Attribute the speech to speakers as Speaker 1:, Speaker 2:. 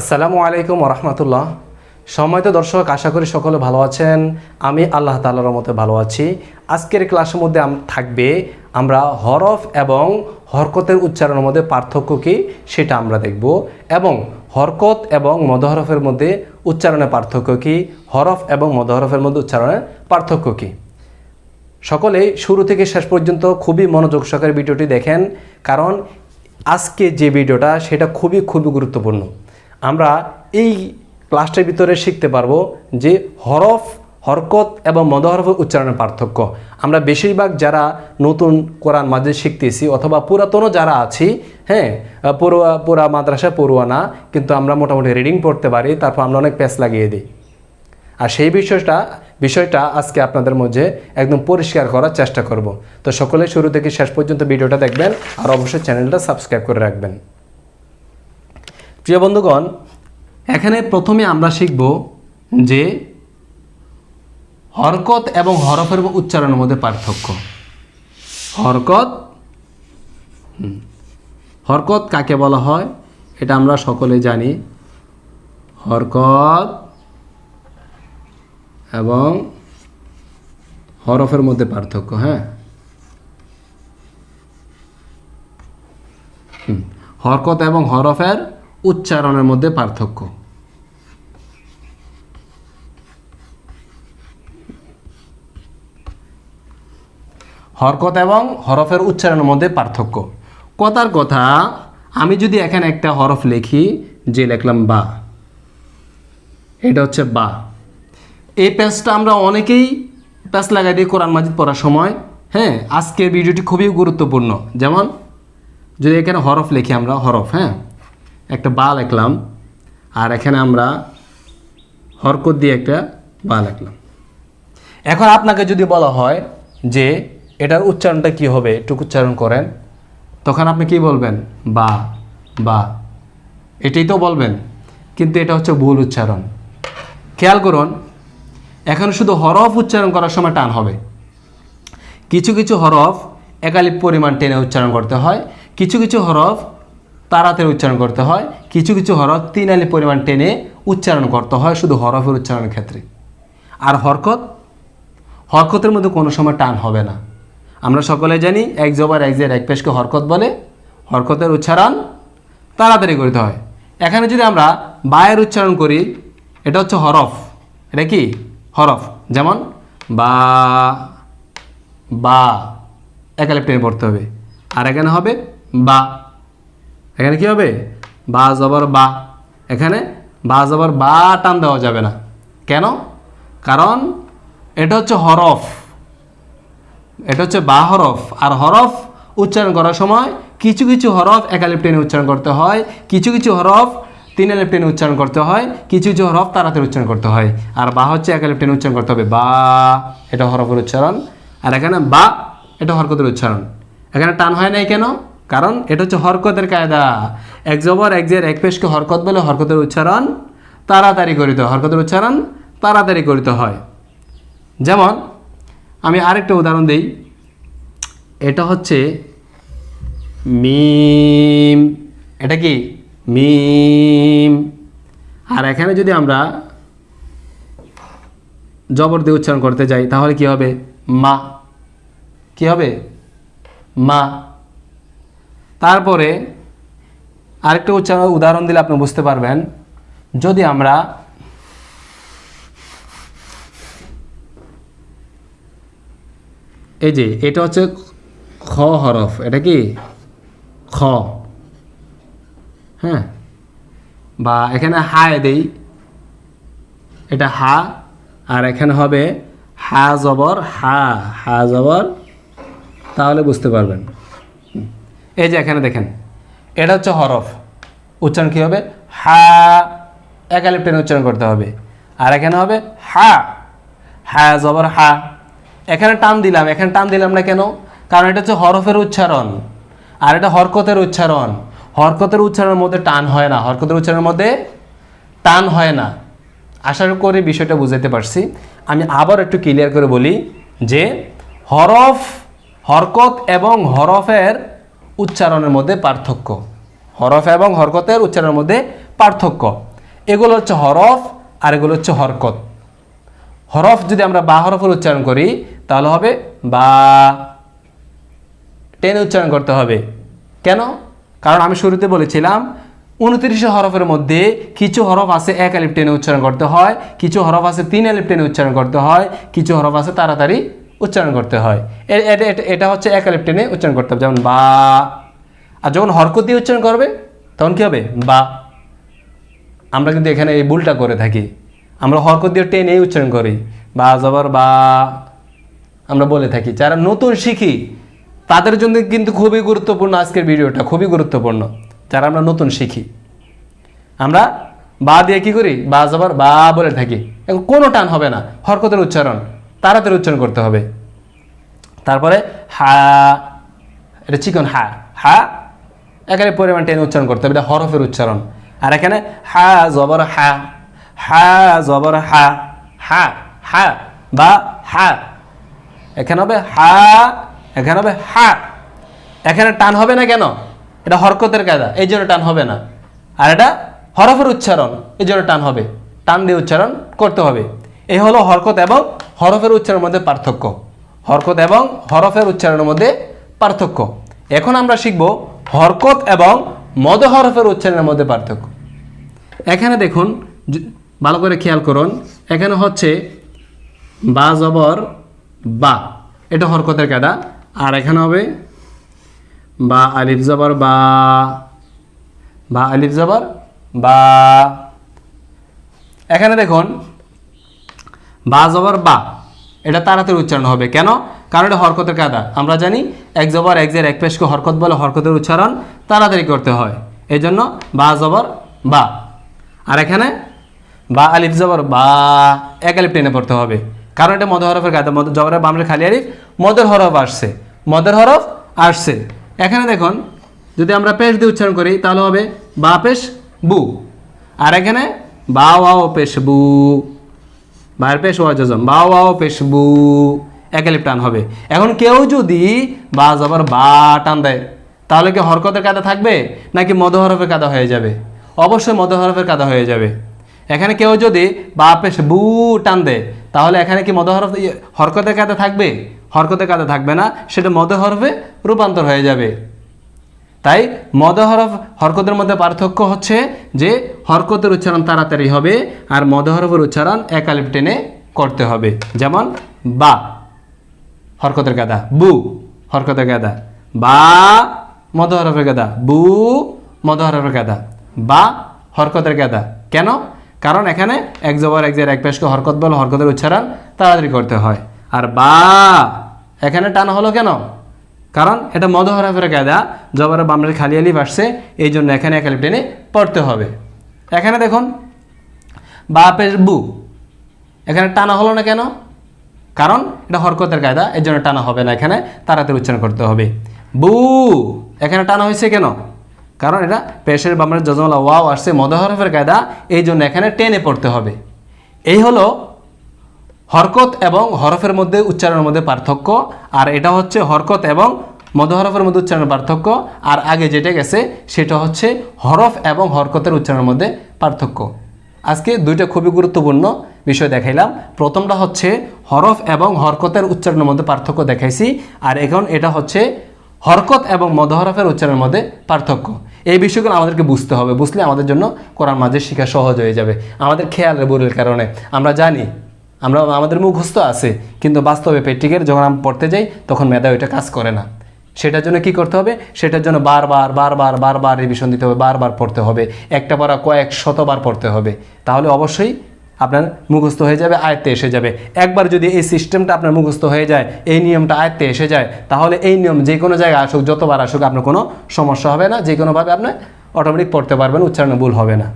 Speaker 1: আসসালামু আলাইকুম রহমতুল্লাহ সময়ত দর্শক, আশা করি সকলে ভালো আছেন। আমি আল্লাহ তাল্লাহর মতে ভালো আছি। আজকের ক্লাসের মধ্যে থাকবে আমরা হরফ এবং হরকতের উচ্চারণের মধ্যে পার্থক্য কী সেটা আমরা দেখব এবং হরকত এবং মদহরফের মধ্যে উচ্চারণের পার্থক্য কী, হরফ এবং মদহরফের মধ্যে উচ্চারণের পার্থক্য কী। সকলে শুরু থেকে শেষ পর্যন্ত খুবই মনোযোগ সহকারে ভিডিওটি দেখেন, কারণ আজকে যে ভিডিওটা সেটা খুবই খুবই গুরুত্বপূর্ণ। আমরা এই ক্লাসটার ভিতরে শিখতে পারব যে হরফ, হরকত এবং মদহরফ উচ্চারণের পার্থক্য। আমরা বেশিরভাগ যারা নতুন কোরআন মাঝে শিখতেছি অথবা পুরাতনও যারা আছি হ্যাঁ পড়ুয়া, পুরা মাদ্রাসা পড়ুয়া না, কিন্তু আমরা মোটামুটি রিডিং পড়তে পারি, তারপর আমরা অনেক প্যাচ লাগিয়ে দিই। আর সেই বিষয়টা বিষয়টা আজকে আপনাদের মধ্যে একদম পরিষ্কার করার চেষ্টা করব। তো সকলে শুরু থেকে শেষ পর্যন্ত ভিডিওটা দেখবেন, আর অবশ্যই চ্যানেলটা সাবস্ক্রাইব করে রাখবেন। প্রিয় বন্ধুগণ, এখানে প্রথমে আমরা শিখব যে হরকত এবং হরফের উচ্চারণের মধ্যে পার্থক্য। হরকত হরকত কাকে বলা হয়? এটা আমরা সকলে জানি। হরকত এবং হরফের মধ্যে পার্থক্য হ্যাঁ? হরকত এবং হরফের উচ্চারণের মধ্যে পার্থক্য। হরকত এবং হরফের উচ্চারণের মধ্যে পার্থক্য। কথার কথা, আমি যদি এখানে একটা হরফ লিখি, যে লিখলাম বা, এটা হচ্ছে বা। এই প্যাচটা আমরা অনেকেই প্যাচ লাগাই দিই কোরআন মাজিদ পড়ার সময়। হ্যাঁ আজকের ভিডিওটি খুবই গুরুত্বপূর্ণ। যেমন, যদি এখানে হরফ লিখি আমরা, হরফ হ্যাঁ। একটা বা লিখলাম আর এখানে আমরা হরকত দিয়ে একটা বা লিখলাম এখন আপনাকে যদি বলা হয় যে এটার উচ্চারণটা কি হবে একটু উচ্চারণ করেন। তখন আপনি কি বলবেন? বা বা। এটাই তো বলবেন কিন্তু এটা হচ্ছে ভুল উচ্চারণ। খেয়াল করুন এখন শুধু হরফ উচ্চারণ করার সময় টান হবে। কিছু কিছু হরফ একালিপ পরিমাণ টেনে উচ্চারণ করতে হয় কিছু কিছু হরফ তাড়াতাড়ি উচ্চারণ করতে হয়। কিছু কিছু হরফ তিন আলি পরিমাণ টেনে উচ্চারণ করতে হয় শুধু হরফের উচ্চারণের ক্ষেত্রে। আর হরকত? হরকতের মধ্যে কোনো সময় টান হবে না। আমরা সকলে জানি এক জবার এক জের এক পেশকে হরকত বলে। হরকতের উচ্চারণ তাড়াতাড়ি করতে হয়। এখানে যদি আমরা বায়ের উচ্চারণ করি, এটা হচ্ছে হরফ। এটা কি? হরফ। যেমন বা বা, একালে টেনে পড়তে হবে। আর এখানে হবে বা। এখানে কি হবে? বা জবর বা। এখানে বা জবর বা টান দেওয়া যাবে না। কেন? কারণ এটা হচ্ছে হরফ। এটা হচ্ছে বা হরফ। আর হরফ উচ্চারণ করার সময় কিছু কিছু হরফ একালিপ টেনে উচ্চারণ করতে হয়, কিছু কিছু হরফ তিন আলিপ টেনে উচ্চারণ করতে হয়, কিছু কিছু হরফ তাড়াতাড়ি উচ্চারণ করতে হয়। আর বা হচ্ছে একালিপ টেনে উচ্চারণ করতে হবে। বা, এটা হরফের উচ্চারণ। আর এখানে বা, এটা হরকতের উচ্চারণ। এখানে টান হয় নাই কেন? কারণ এটা হচ্ছে হরকতের কায়দা। এক জবর, এক জের, এক পেশকে হরকত বলে হরকতের উচ্চারণ তাড়াতাড়ি করিতে হয়। হরকতের উচ্চারণ তাড়াতাড়ি করিতে হয়। যেমন, আমি আরেকটা উদাহরণ দিই। এটা হচ্ছে মিম। এটা কি? মিম। আর এখানে যদি আমরা জবর দিয়ে উচ্চারণ করতে যাই, তাহলে কি হবে? মা। কি হবে? মা। তারপরে আরেকটা উচ্চারণ উদাহরণ দিলে আপনি বুঝতে পারবেন। যদি আমরা এই যে এটা হচ্ছে খ হরফ, এটা কি? খ। হ্যাঁ? বা এখানে হায় দেই। এটা হা, আর এখানে হবে হা জবর, হা হা জবর। তাহলে বুঝতে পারবেন। এই যে এখানে দেখেন। এটা হচ্ছে হরফ। উচ্চারণ কী হবে? হা। একালিপ টেনে উচ্চারণ করতে হবে। আর এখানে হবে হা। হা জবর হা। এখানে টান দিলাম। এখানে টান দিলাম না কেন? কারণ এটা হচ্ছে হরফের উচ্চারণ। আর এটা হরকতের উচ্চারণ। হরকতের উচ্চারণের মধ্যে টান হয় না। হরকতের উচ্চারণের মধ্যে টান হয় না। আশা করি বিষয়টা বুঝাতে পারছি। আমি আবার একটু ক্লিয়ার করে বলি যে হরফ, হরকত এবং হরফের উচ্চারণের মধ্যে পার্থক্য। হরফ এবং হরকতের উচ্চারণের মধ্যে পার্থক্য। এগুলো হচ্ছে হরফ আর এগুলো হচ্ছে হরকত। হরফ যদি আমরা বা হরফের উচ্চারণ করি, তাহলে হবে বা। টেনে উচ্চারণ করতে হবে। কেন? কারণ আমি শুরুতে বলেছিলাম, উনত্রিশে হরফের মধ্যে কিছু হরফ আছে এক আলিপ টেনে উচ্চারণ করতে হয়, কিছু হরফ আছে তিন আলিপ টেনে উচ্চারণ করতে হয়, কিছু হরফ আছে তাড়াতাড়ি উচ্চারণ করতে হয়। এটা হচ্ছে এক আলিপ টেনে উচ্চারণ করতে হবে। যেমন বা। আর যখন হরকত দিয়ে উচ্চারণ করবে, তখন কী হবে? বা। আমরা কিন্তু এখানে এই ভুলটা করে থাকি। আমরা হরকত দিয়ে টেনে উচ্চারণ করি। বা, জবর, বা। আমরা বলে থাকি। যারা নতুন শিখি, তাদের জন্য কিন্তু খুবই গুরুত্বপূর্ণ আজকের ভিডিওটা। খুবই গুরুত্বপূর্ণ। যারা আমরা নতুন শিখি। আমরা বা দিয়ে কী করি? বা, জবর, বা বলে থাকি। এখন কোনো টান হবে না। হরকতের উচ্চারণ। তাড়াতাড়ি উচ্চারণ করতে হবে। তারপরে হা, এটা চিকন হা হা এখানে পরিমাণ টেনে উচ্চারণ করতে হবে। এটা হরফের উচ্চারণ। আর এখানে হা, জবর হা হা, জবর হা হা হা বা হা। এখানে হবে হা, এখানে হবে হা। এখানে টান হবে না কেন? এটা হরকতের কায়দা, এই জন্য টান হবে না। আর এটা হরফের উচ্চারণ, এই জন্য টান হবে। টান দিয়ে উচ্চারণ করতে হবে। এই হলো হরকত এবং হরফের উচ্চারণের মধ্যে পার্থক্য। হরকত এবং হরফের উচ্চারণের মধ্যে পার্থক্য। এখন আমরা শিখব হরকত এবং মদ হরফের উচ্চারণের মধ্যে পার্থক্য। এখানে দেখুন ভালো করে খেয়াল করুন, এখানে হচ্ছে বা জবর বা, এটা হরকতের কাদা আর এখানে হবে বা আলিফ জবর বা বা আলিফ জবর বা। এখানে দেখুন বা জবর বা। এটা তাড়াতাড়ি উচ্চারণ হবে। কেন? কারণ এটা হরকতের কাদা আমরা জানি এক জবর এক জের এক পেশকে হরকত বলে হরকতের উচ্চারণ তাড়াতাড়ি করতে হয়। এই জন্য বা জবর বা। আর এখানে বা আলিফ জবর বা এক আলিফ টেনে পড়তে হবে। কারণ এটা মদ হরফের কাদা মদ জবরের বামরে খালি আলিফ, মদের হরফ আসছে। মদের হরফ আসছে। এখানে দেখুন, যদি আমরা পেশ দিয়ে উচ্চারণ করি, তাহলে হবে বা পেশ বু। আর এখানে বা ওয়াও পেশ বু। বাইর পেশ ওয়া জজম বা পেশ বু একালিপ টান হবে। এখন কেউ যদি বা জবর বা টান দেয়, তাহলে কি হরকতের কাদা থাকবে? নাকি মদ হরফের কাদা হয়ে যাবে? অবশ্যই মদ হরফের কাদা হয়ে যাবে। এখানে কেউ যদি বা পেশ বু টান দেয়, তাহলে এখানে কি মদ হরফ হরকতের কাদা থাকবে? হরকতের কাদা থাকবে না, সেটা মদ হরফে রূপান্তর হয়ে যাবে। তাই মদ হরফ হরকতের মধ্যে পার্থক্য হচ্ছে যে হরকতের উচ্চারণ তাড়াতাড়ি হবে আর মদ হরফের উচ্চারণ একালিপ টেনে করতে হবে। যেমন বা, হরকতের গাদা, বু, হরকতের গাদা, বা মদ হরফের গাদা, বু মদ হরফের গাদা, বা, হরকতের গাদা। কেন? কারণ এখানে এক জবর, এক জের, এক পেশকে হরকত বল, হরকতের উচ্চারণ তাড়াতাড়ি করতে হয়। আর বা, এখানে টান হলো কেন? কারণ এটা মদ হরফের কায়দা জবরের বামরের খালি আলিফ আসছে এই জন্য এখানে এক টেনে পড়তে হবে। এখানে দেখুন, বাপের বু, এখানে টানা হলো না কেন? কারণ এটা হরকতের কায়দা এই জন্য টানা হবে না এখানে তাড়াতাড়ি উচ্চারণ করতে হবে। বু, এখানে টানা হয়েছে কেন? কারণ এটা পেশের বামরের যজমলা ওয়াও আসছে মদ হরফের কায়দা এই জন্য এখানে টেনে পড়তে হবে। এই হলো হরকত এবং হরফের মধ্যে, উচ্চারণের মধ্যে পার্থক্য, আর এটা হচ্ছে হরকত এবং মধ্য হরফের মধ্যে উচ্চারণের পার্থক্য, আর আগে যেটা গেছে, সেটা হচ্ছে হরফ এবং হরকতের উচ্চারণের মধ্যে পার্থক্য। আজকে দুইটা খুবই গুরুত্বপূর্ণ বিষয় দেখাইলাম। প্রথমটা হচ্ছে হরফ এবং হরকতের উচ্চারণের মধ্যে পার্থক্য দেখাইছি, আর এখন এটা হচ্ছে হরকত এবং মধ্য হরফের উচ্চারণের মধ্যে পার্থক্য। এই বিষয়গুলো আমাদেরকে বুঝতে হবে, বুঝলে আমাদের জন্য কোরআন মাঝে শেখা সহজ হয়ে যাবে। আমাদের খেয়ালের বুরের কারণে। আমরা জানি, আমরা, আমাদের মুখস্থ আছে, কিন্তু বাস্তবে প্র্যাকটিক্যাল যখন আমরা পড়তে যাই, তখন মেধা ওইটা কাজ করে না। সেটার জন্য কি করতে হবে? সেটার জন্য বারবার বারবার বারবার রিভিশন দিতে হবে, বারবার পড়তে হবে। একটা পড়া কয়েক শতবার পড়তে হবে। তাহলে অবশ্যই আপনার মুখস্থ হয়ে যাবে, আয়ত্তে এসে যাবে। একবার যদি এই সিস্টেমটা আপনার মুখস্থ হয়ে যায়, এই নিয়মটা আয়ত্তে এসে যায়, তাহলে এই নিয়ম যে কোনো জায়গায় আসুক, যতবার আসুক, আপনার কোনো সমস্যা হবে না। যে কোনোভাবে আপনি অটোমেটিক পড়তে পারবেন, উচ্চারণে ভুল হবে না।